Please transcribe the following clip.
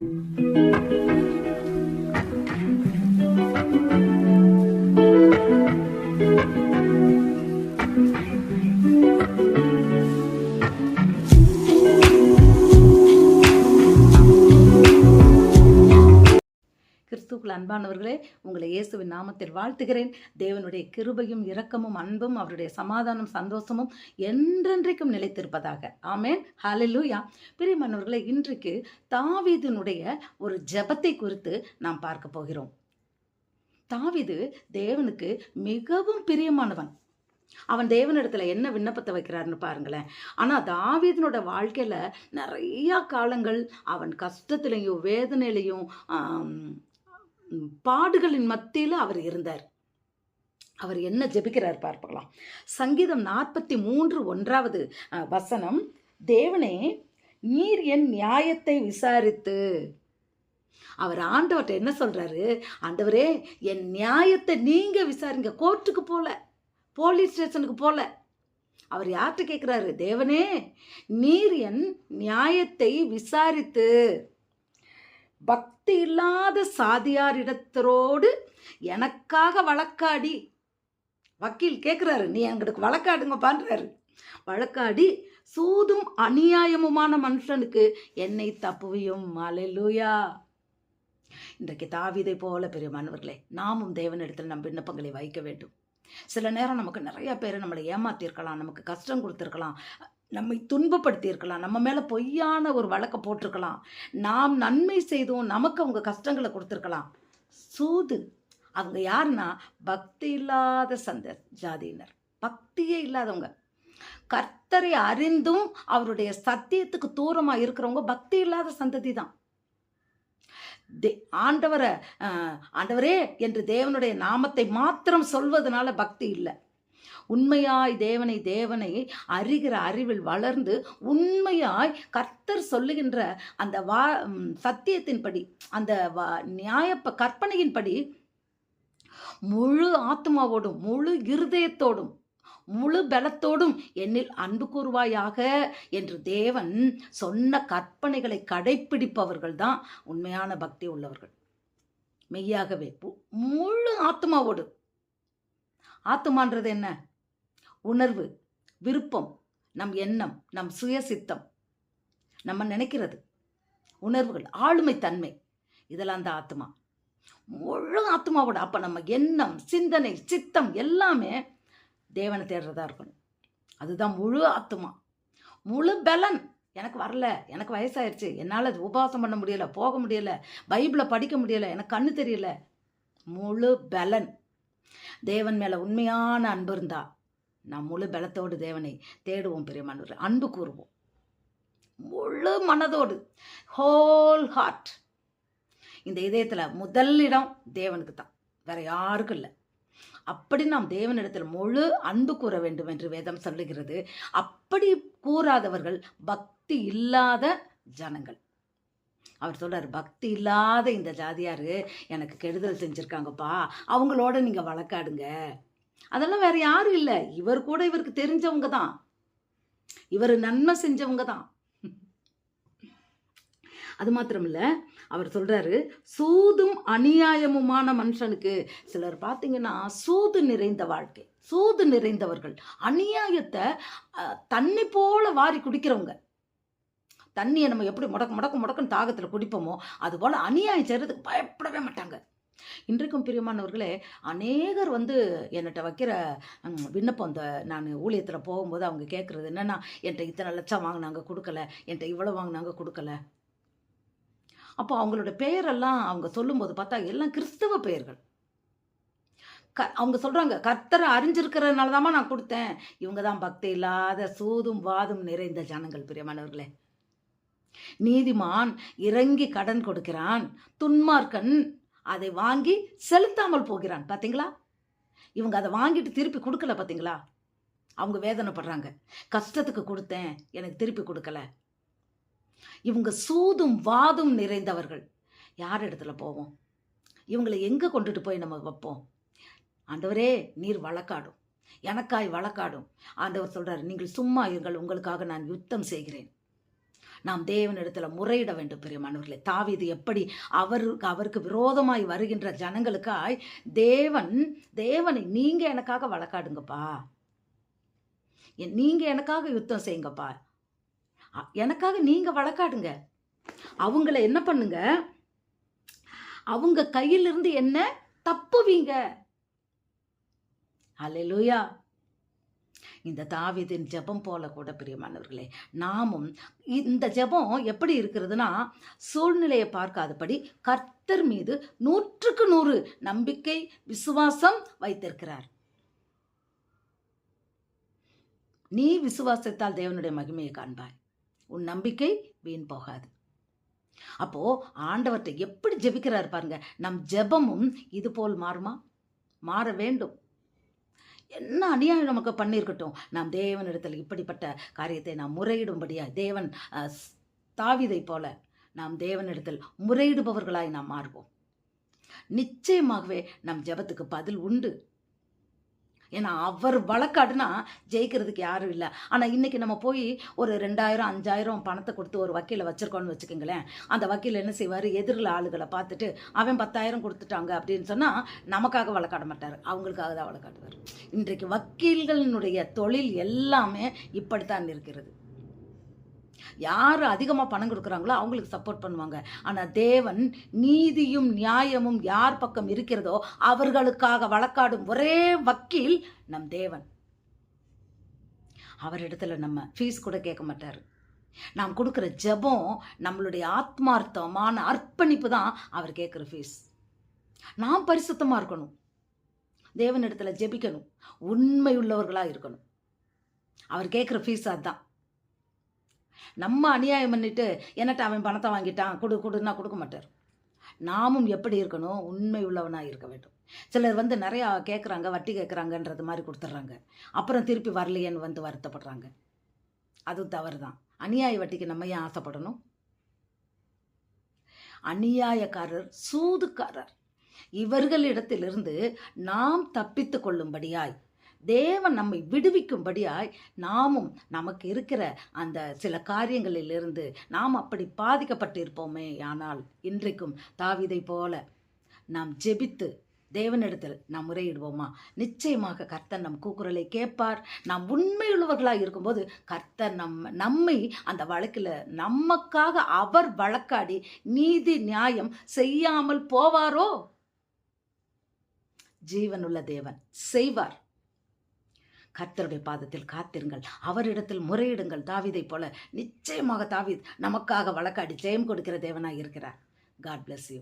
Thank you. அன்பானவர்களே உங்களை இயேசுவின் நாமத்தில் வாழ்த்துகிறேன். தேவனுடைய கிருபையும் இரக்கமும் அன்பும் அவருடைய சமாதானம் சந்தோஷமும் என்றென்றைக்கும் நிலைத்திருப்பதாக. ஆமேன். ஹலலூயா பிரியமானவர்களே இன்றைக்கு தாவீதினுடைய ஒரு ஜெபத்தை குறித்து நாம் பார்க்க போகிறோம். தாவீது தேவனுக்கு மிகவும் பிரியமானவன். அவன் தேவனிடத்துல என்ன விண்ணப்பத்தை வைக்கிறாருன்னு பாருங்களேன். ஆனால் தாவீதனோட வாழ்க்கையில நிறைய காலங்கள் அவன் கஷ்டத்திலையும் வேதனையிலையும் பாடுகளின் மத்தியில் அவர் இருந்தார். அவர் என்ன ஜெபிக்கிறார் பார்க்கலாம் சங்கீதம் நாற்பத்தி மூன்று ஒன்றாவது வசனம் தேவனே நீர் என் நியாயத்தை விசாரித்து. அவர் ஆண்டவர்கிட்ட என்ன சொல்றாரு? ஆண்டவரே என் நியாயத்தை நீங்க விசாரிங்க. கோர்ட்டுக்கு போல போலீஸ் ஸ்டேஷனுக்கு போல. அவர் யார்கிட்ட கேட்குறாரு தேவனே நீர் என் நியாயத்தை விசாரித்து. பக்தி இல்லாத சாதியாரிடத்தரோடு எனக்காக வழக்காடி. வக்கீல் கேட்குறாரு நீ எங்களுக்கு வழக்காடுங்க பண்றாரு வழக்காடி சூதும் அநியாயமுமான மனுஷனுக்கு என்னை தப்புவியும். அலையிலூயா. இன்றைக்கு தாவிதை போல பெரிய மாணவர்களே நாமும் தேவனிடத்தில் நம் விண்ணப்பங்களை வைக்க வேண்டும். சில நேரம் நமக்கு நிறைய பேர் நம்மளை ஏமாத்திருக்கலாம் நமக்கு கஷ்டம் கொடுத்துருக்கலாம். நம்மை துன்பப்படுத்தியிருக்கலாம். நம்ம மேலே பொய்யான ஒரு வழக்கை போட்டிருக்கலாம். நாம் நன்மை செய்தும் நமக்கு அவங்க கஷ்டங்களை கொடுத்துருக்கலாம். சூது. அவங்க யாருன்னா பக்தி இல்லாத சந்த ஜாதியினர். பக்தியே இல்லாதவங்க. கர்த்தரை அறிந்தும் அவருடைய சத்தியத்துக்கு தூரமாக இருக்கிறவங்க பக்தி இல்லாத சந்ததி தான். தே ஆண்டவரை ஆண்டவரே என்று தேவனுடைய நாமத்தை மாத்திரம் சொல்வதனால பக்தி இல்லை. உண்மையாய் தேவனை தேவனை அறிகிற அறிவில் வளர்ந்து உண்மையாய் கர்த்தர் சொல்லுகின்ற அந்த வா சத்தியத்தின்படி அந்த வா நியாயப்ப கற்பனையின்படி முழு ஆத்மாவோடும் முழு இருதயத்தோடும் முழு பலத்தோடும் என்னில் அன்பு கூறுவாயாக என்று தேவன் சொன்ன கற்பனைகளை கடைப்பிடிப்பவர்கள் தான் உண்மையான பக்தி உள்ளவர்கள். மெய்யாகவே முழு ஆத்மாவோடு ஆத்மான்றது என்ன? உணர்வு விருப்பம் நம் எண்ணம் நம் சுயசித்தம். நம்ம நினைக்கிறது உணர்வுகள் ஆளுமை தன்மை இதெல்லாம் தான் ஆத்மா. முழு ஆத்மாவோட அப்போ நம்ம எண்ணம் சிந்தனை சித்தம் எல்லாமே தேவனை தேடுறதா இருக்கணும். அதுதான் முழு ஆத்மா. முழு பலன். எனக்கு வரல எனக்கு வயசாயிருச்சு என்னால் அது உபவாசம் பண்ண முடியல போக முடியல பைபிளை படிக்க முடியல எனக்கு கண்ணு தெரியல. முழு பலன். தேவன் மேலே உண்மையான அன்பு இருந்தால் நாம் முழு பலத்தோடு தேவனை தேடுவோம் பெரியமானவர் அன்பு கூறுவோம். முழு மனதோடு ஹோல் ஹார்ட் இந்த இதயத்தில் முதல் இடம் தேவனுக்கு தான். வேற யாருக்கும் இல்லை. அப்படி நாம் தேவனிடத்தில் முழு அன்பு கூற வேண்டும் என்று வேதம் சொல்லுகிறது. அப்படி கூறாதவர்கள் பக்தி இல்லாத ஜனங்கள். அவர் சொல்றார் பக்தி இல்லாத இந்த ஜாதியாரு எனக்கு கெடுதல் செஞ்சுருக்காங்கப்பா. அவங்களோட நீங்க வழக்காடுங்க. அதெல்லாம் வேற யாரும் இல்லை. இவர் கூட இவருக்கு தெரிஞ்சவங்க தான். இவர் நன்மை செஞ்சவங்க தான். அது மாத்திரம் அவர் சொல்றாரு சூதும் அநியாயமுமான மனுஷனுக்கு. சிலர் பார்த்தீங்கன்னா சூது நிறைந்த வாழ்க்கை சூது நிறைந்தவர்கள். அநியாயத்தை தண்ணி போல வாரி குடிக்கிறவங்க. தண்ணியை நம்ம எப்படி முடக்க முடக்க முடக்குன்னு தாகத்தில் குடிப்போமோ அது போல் அநியாயம் செய்கிறதுக்கு பயப்படவே மாட்டாங்க. இன்றைக்கும் பிரியமானவர்களே அநேகர் வந்து என்கிட்ட வைக்கிற விண்ணப்பம் இந்த நான் ஊழியத்தில் போகும்போது அவங்க கேட்குறது என்னென்னா என்கிட்ட இத்தனை லட்சம் வாங்கினாங்க கொடுக்கல. என்கிட்ட இவ்வளோ வாங்கினாங்க கொடுக்கல. அப்போ அவங்களோட பெயரெல்லாம் அவங்க சொல்லும்போது பார்த்தா எல்லாம் கிறிஸ்தவ பெயர்கள். க அவங்க சொல்கிறாங்க கர்த்தரை அறிஞ்சிருக்கிறதுனால தாம்மா நான் கொடுத்தேன். இவங்க தான் பக்தி இல்லாத சூதும் வாதும் நிறைந்த ஜனங்கள் பிரியமானவர்களே. நீதிமான் இறங்கி கடன் கொடுக்கிறான். துன்மார்க்கன் அதை வாங்கி செலுத்தாமல் போகிறான். பார்த்தீங்களா இவங்க அதை வாங்கிட்டு திருப்பி கொடுக்கல பார்த்தீங்களா அவங்க வேதனைப்படுறாங்க. கஷ்டத்துக்கு கொடுத்தேன் எனக்கு திருப்பி கொடுக்கல. இவங்க சூதும் வாதும் நிறைந்தவர்கள். யார் இடத்துல போவோம்? இவங்களை எங்கே கொண்டுட்டு போய் நம்ம வைப்போம்? ஆண்டவரே நீர் வழக்காடும். எனக்காய் வழக்காடும். ஆண்டவர் சொல்கிறார் நீங்கள் சும்மா இருங்கள் உங்களுக்காக நான் யுத்தம் செய்கிறேன். நாம் தேவனிடத்தில் முறையிட வேண்டும் பெரியமானவர்களே தாவீது எப்படி அவருக்கு அவருக்கு விரோதமாய் வருகின்ற ஜனங்களுக்காய் தேவன் தேவனை நீங்க எனக்காக வழக்காடுங்கப்பா. எ- நீங்க எனக்காக யுத்தம் செய்யுங்கப்பா. அ- எனக்காக நீங்க வழக்காடுங்க. அவங்கள என்ன பண்ணுங்க? அவங்க கையிலிருந்து என்ன தப்புவீங்க? அலையிலூயா இந்த தாவிதின் ஜெபம் போல கூட பிரியமானவர்களே நாமும் இந்த ஜெபம் எப்படி இருக்கிறதுனா சூழ்நிலையை பார்க்காதபடி கர்த்தர் மீது நூற்றுக்கு நூறு நம்பிக்கை விசுவாசம் வைத்திருக்கிறார். நீ விசுவாசத்தால் தேவனுடைய மகிமையை காண்பாய். உன் நம்பிக்கை வீண் போகாது. அப்போ ஆண்டவர்கிட்ட எப்படி ஜெபிக்கிறார் பாருங்க நம் ஜெபமும் இது போல் மாறுமா? மாற வேண்டும். என்ன அநியாயம் நமக்கு பண்ணியிருக்கட்டும்? நாம் தேவனிடத்தில் இப்படிப்பட்ட காரியத்தை நாம் முறையிடும்படியா தேவன் தாவிதை ஸ்- போல நாம் தேவனிடத்தில் முறையிடுபவர்களாய் நாம் மாறுவோம். நிச்சயமாகவே நம் ஜெபத்துக்கு பதில் உண்டு. ஏன்னா அவர் வழக்காடுனா ஜெயிக்கிறதுக்கு யாரும் இல்லை. ஆனால் இன்னைக்கு நம்ம போய் ஒரு ரெண்டாயிரம் அஞ்சாயிரம் பணத்தை கொடுத்து ஒரு வக்கீலை வச்சுருக்கோன்னு வச்சுக்கோங்களேன். அந்த வக்கீல் என்ன செய்வார்? எதிரில் ஆளுகளை பார்த்துட்டு அவன் பத்தாயிரம் கொடுத்துட்டாங்க அப்படின்னு சொன்னால் நமக்காக வழக்காட மாட்டார். அவங்களுக்காக தான் வழக்காடுவார். இன்றைக்கு வக்கீல்களினுடைய தொழில் எல்லாமே இப்படித்தான் இருக்கிறது. யார் அதிகமாக பணம் கொடுக்குறாங்களோ அவங்களுக்கு சப்போர்ட் பண்ணுவாங்க. ஆனால் தேவன் நீதியும் நியாயமும் யார் பக்கம் இருக்கிறதோ அவர்களுக்காக வழக்காடும் ஒரே வக்கீல் நம் தேவன். அவரிடத்துல நம்ம ஃபீஸ் கூட கேட்க மாட்டார். நாம் கொடுக்குற ஜெபம் நம்மளுடைய ஆத்மார்த்தமான அர்ப்பணிப்பு தான் அவர் கேட்குற ஃபீஸ் நாம் பரிசுத்தமாக இருக்கணும். தேவனிடத்தில் ஜெபிக்கணும். உண்மை உள்ளவர்களாக இருக்கணும். அவர் கேட்குற ஃபீஸ் அதுதான் நம்ம அநியாயம் பண்ணிட்டு என்னட்ட அவன் பணத்தை வாங்கிட்டான் கொடு கொடுன்னா கொடுக்க மாட்டார். நாமும் எப்படி இருக்கணும்? உண்மை உள்ளவனாக இருக்க வேண்டும். சிலர் வந்து நிறையா கேட்குறாங்க வட்டி கேட்குறாங்கன்றது மாதிரி கொடுத்துட்றாங்க அப்புறம் திருப்பி வரலையேன்னு வந்து வருத்தப்படுறாங்க. அது தவறு தான் அநியாய வட்டிக்கு நம்ம ஏன் ஆசைப்படணும்? அநியாயக்காரர் சூதுக்காரர். இவர்களிடத்திலிருந்து நாம் தப்பித்து கொள்ளும்படியாய் தேவன் நம்மை விடுவிக்கும்படியாய் நாமும் நமக்கு இருக்கிற அந்த சில காரியங்களிலிருந்து நாம் அப்படி பாதிக்கப்பட்டு இருப்போமே ஆனால் இன்றைக்கும் தாவிதை போல நாம் ஜெபித்து தேவனிடத்தில் நாம் முறையிடுவோமா? நிச்சயமாக கர்த்தர் நம் கூக்குரலை கேட்பார். நாம் உண்மையுள்ளவர்களாக இருக்கும்போது கர்த்தர் நம் நம்மை அந்த வழக்கில் நமக்காக அவர் வழக்காடி நீதி நியாயம் செய்யாமல் போவாரோ? ஜீவனுள்ள தேவன் செய்வார். கத்தருடைய பாதத்தில் காத்திருங்கள். அவரிடத்தில் முறையிடுங்கள். தாவிதை போல நிச்சயமாக தாவித் நமக்காக வழக்காடி ஜெயம் கொடுக்கிற தேவனாக இருக்கிறார். God bless you